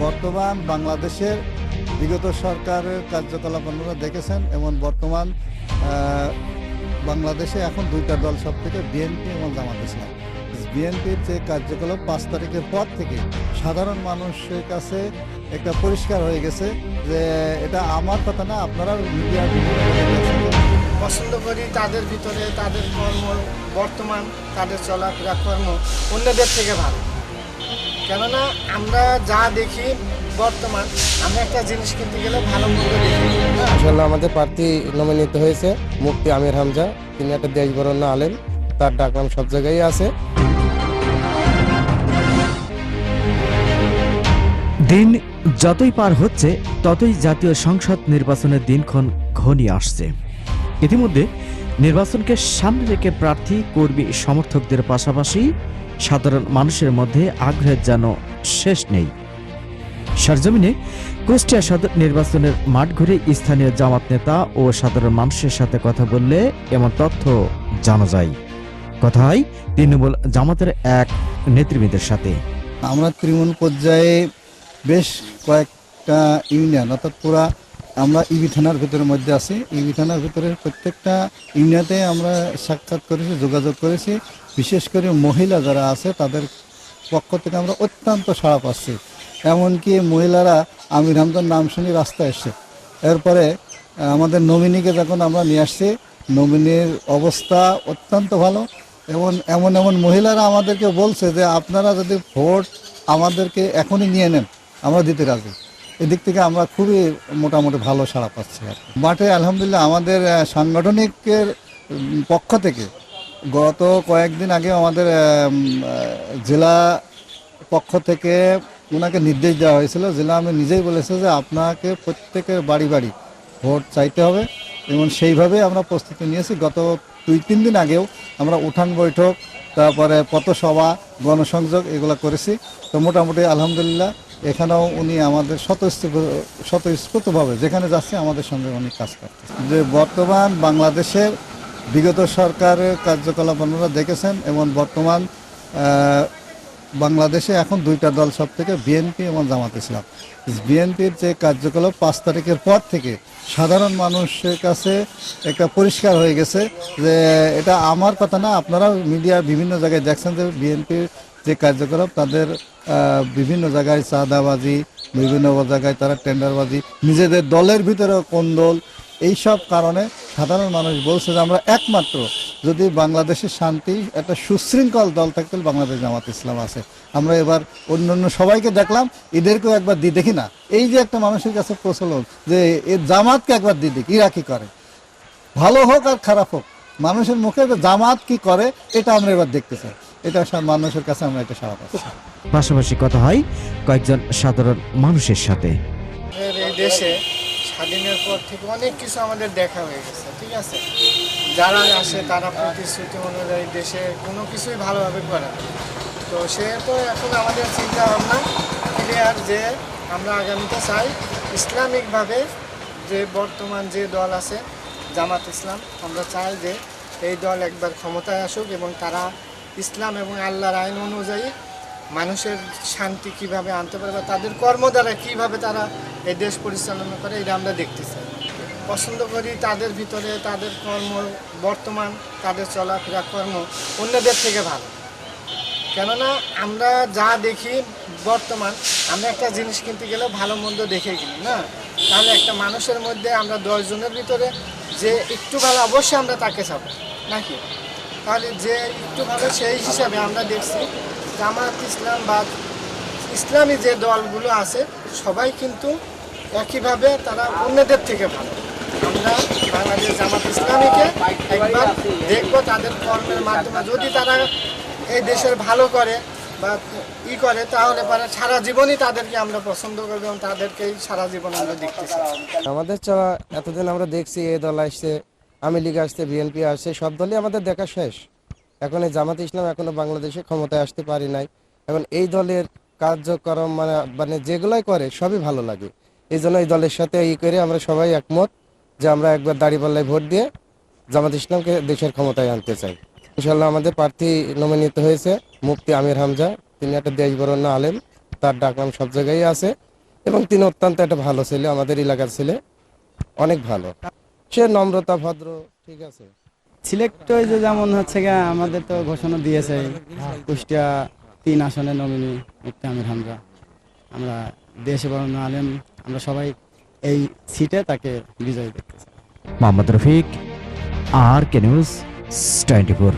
বর্তমান বাংলাদেশের বিগত সরকারের কার্যকলাপ আপনারা দেখেছেন এবং বর্তমান বাংলাদেশে এখন দুইটা দল সব থেকে বিএনপি এবং জামাত ইসলাম। বিএনপির যে কার্যকলাপ পাঁচ তারিখের পর থেকে সাধারণ মানুষের কাছে একটা পরিষ্কার হয়ে গেছে যে এটা আমার কথা না আপনারা মিডিয়ার পছন্দ করি তাদের ভিতরে, তাদের কর্ম, বর্তমান তাদের চলাফেরা কর্ম অন্যদের থেকে ভালো। কেননা আমরা যা দেখি বর্তমান আমরা একটা জিনিস কিনতে গেলে ভালো মন্দ দেখি। ইনশাল্লাহ আমাদের প্রার্থী নমিনিত হয়েছে মুফতি আমির হামজা। তিনি একটা দেশ বরণ্য আলেম। তার ডাকনাম সব জায়গায় আছে। দিন যতই পার হচ্ছে ততই জাতীয় সংসদ নির্বাচনের দিনক্ষণ ঘনিয়ে আসছে। ইতিমধ্যে নির্বাচনকে সামনে রেখে প্রার্থী, কর্মী, সমর্থকদের পাশাপাশি সাধারণ মানুষের মধ্যে আগ্রহের যেন শেষ নেই। সরজমিনে কুষ্টিয়া সদর নির্বাচনের মাঠ ঘুরে স্থানীয় জামাত নেতা ও সাধারণ মানুষের সাথে কথা বললে এমন তথ্য জানা যায়। কথা হয় তৃণমূল জামাতের এক নেতৃবৃন্দের সাথে। আমরা তৃণমূল পর্যায়ে বেশ কয়েকটা ইউনিয়ন, অর্থাৎ পুরা আমরা ইবি থানার ভিতরের মধ্যে আছি। ইবি থানার ভিতরে প্রত্যেকটা ইউনিয়নে আমরা সাক্ষাৎ করেছি, যোগাযোগ করেছি। বিশেষ করে মহিলা যারা আছে, তাদের পক্ষ থেকে আমরা অত্যন্ত সাড়া পাচ্ছি। এমনকি মহিলারা আমির হামদার নাম শুনে রাস্তায় এসছে। এরপরে আমাদের নমিনিকে যখন আমরা নিয়ে আসছি, নমিনির অবস্থা অত্যন্ত ভালো এবং এমন এমন মহিলারা আমাদেরকে বলছে যে, আপনারা যদি ভোট আমাদেরকে এখনই নিয়ে নেন, আমরা দিতে রাজি। এদিক থেকে আমরা খুবই মোটামুটি ভালো সাড়া পাচ্ছি আর মাঠে আলহামদুলিল্লাহ আমাদের সাংগঠনিকের পক্ষ থেকে গত কয়েকদিন আগে আমাদের জেলা পক্ষ থেকে ওনাকে নির্দেশ দেওয়া হয়েছিল। জেলা আমি নিজেই বলেছে যে আপনাকে প্রত্যেকের বাড়ি বাড়ি ভোট চাইতে হবে এবং সেইভাবে আমরা প্রস্তুতি নিয়েছি। গত দুই, তিন দিন আগেও আমরা উঠান বৈঠক, তারপরে পথসভা, গণসংযোগ এগুলো করেছি। তো মোটামুটি আলহামদুলিল্লাহ এখানেও উনি আমাদের স্বতঃস্ফূর্ত স্বতঃস্ফূর্তভাবে যেখানে যাচ্ছে আমাদের সঙ্গে উনি কাজ করতেছে যে বর্তমান বাংলাদেশের বিগত সরকারের কার্যকলাপ আপনারা দেখেছেন এবং বর্তমান বাংলাদেশে এখন দুইটা দল সব থেকে বিএনপি এবং জামাত ইসলাম। বিএনপির যে কার্যকলাপ পাঁচ তারিখের পর থেকে সাধারণ মানুষের কাছে একটা পরিষ্কার হয়ে গেছে যে এটা আমার কথা না আপনারা মিডিয়ার বিভিন্ন জায়গায় দেখছেন যে বিএনপির যে কার্যকলাপ তাদের বিভিন্ন জায়গায় চাঁদাবাজি, বিভিন্ন জায়গায় তারা টেন্ডারবাজি, নিজেদের দলের ভিতরে কোন্দল, এইসব কারণে সাধারণ মানুষ বলছে যে আমরা একমাত্র যদি বাংলাদেশের শান্তি, একটা সুশৃঙ্খল দল থাকতে বাংলাদেশ জামাত ইসলাম আছে। আমরা এবার অন্য অন্য সবাইকে দেখলাম, এদেরকেও একবার দিয়ে দেখি না। এই যে একটা মানুষের কাছে প্রচলন যে এ জামাতকে একবার দিয়ে দেখি ইরা কি করে? ভালো হোক আর খারাপ হোক, মানুষের মুখে জামাত কি করে, এটা আমরা এবার দেখতে চাই। এটা সব মানুষের কাছে আমরা এটা সারা পাচ্ছি। পাশাপাশি কথা হয় কয়েকজন সাধারণ মানুষের সাথে। এই দেশে স্বাধীনের পর থেকে অনেক কিছু আমাদের দেখা হয়ে গেছে ঠিক আছে? যারা আসে তারা প্রতিশ্রুতি অনুযায়ী দেশে কোনো কিছুই ভালোভাবে করে না। তো সে তো এখন আমাদের চিন্তা ভাবনা ক্লিয়ার যে আমরা আগামীতে চাই ইসলামিকভাবে যে বর্তমান যে দল আছে জামাত ইসলাম আমরা চাই যে এই দল একবার ক্ষমতায় আসুক এবং তারা ইসলাম এবং আল্লাহর আইন অনুযায়ী মানুষের শান্তি কীভাবে আনতে পারে বা তাদের কর্ম দ্বারা কীভাবে তারা এই দেশ পরিচালনা করে, এটা আমরা দেখতে চাই পছন্দ করি তাদের ভিতরে তাদের কর্ম, বর্তমান তাদের চলাফেরা কর্ম অন্যদের থেকে ভালো। কেননা আমরা যা দেখি বর্তমান, আমরা একটা জিনিস কিনতে গেলেও ভালো মন্দ দেখে কিনি, না? তাহলে একটা মানুষের মধ্যে আমরা দশজনের ভিতরে যে একটু ভালো, অবশ্যই আমরা তাকে চাবো, নাকি? তাহলে যে একটু ভালো সেই হিসাবে আমরা দেখছি জামাত ইসলাম বা ইসলামী যে দলগুলো আছে, সবাই কিন্তু একইভাবে তারা অন্যদের থেকে ভালো। আমরা বাংলাদেশ জামাত ইসলামীকে একবার দেখব তাদের কর্মের মাধ্যমে। যদি তারা এই দেশের ভালো করে বা ই করে, তাহলে পরে সারা জীবনই তাদেরকে আমরা পছন্দ করব এবং তাদেরকেই সারা জীবন আমরা দেখতে আমাদের চাওয়া এতদিন আমরা দেখছি, এই দল আসছে আমি লীগ আসছে, বিএনপি আসছে, সব দলই আমাদের দেখা শেষ। এখন এই জামাত ইসলাম এখনও বাংলাদেশে ক্ষমতায় আসতে পারি নাই। এখন এই দলের কার্যক্রম মানে মানে যেগুলাই করে, সবই ভালো লাগে। এই জন্য এই দলের সাথে ই করে আমরা সবাই একমত যে আমরা একবার দাঁড়িপাল্লায় ভোট দিয়ে জামাত ইসলামকে দেশের ক্ষমতায় আনতে চাই। ইনশাল্লাহ আমাদের প্রার্থী নমিনিত হয়েছে মুফতি আমির হামজা। তিনি একটা দেশ বরণ্য আলেম, তার ডাকনাম সব জায়গায় আছে। এবং তিনি অত্যন্ত একটা ভালো ছেলে, আমাদের এলাকার ছেলে। অনেক ভালো। সে নম্রতা ভদ্র ঠিক আছে? সিলেক্ট হয়েছে যেমন হচ্ছে গিয়ে আমাদের তো ঘোষণা দিয়েছে কুষ্টিয়া তিন আসনে নমিনি মুক্তি আমির হামজা। আমরা দেশে বরণ আলেম আমরা সবাই এই সিটে তাকে বিজয় দেখতে চাই। Mohammad Rafiq R K news twenty four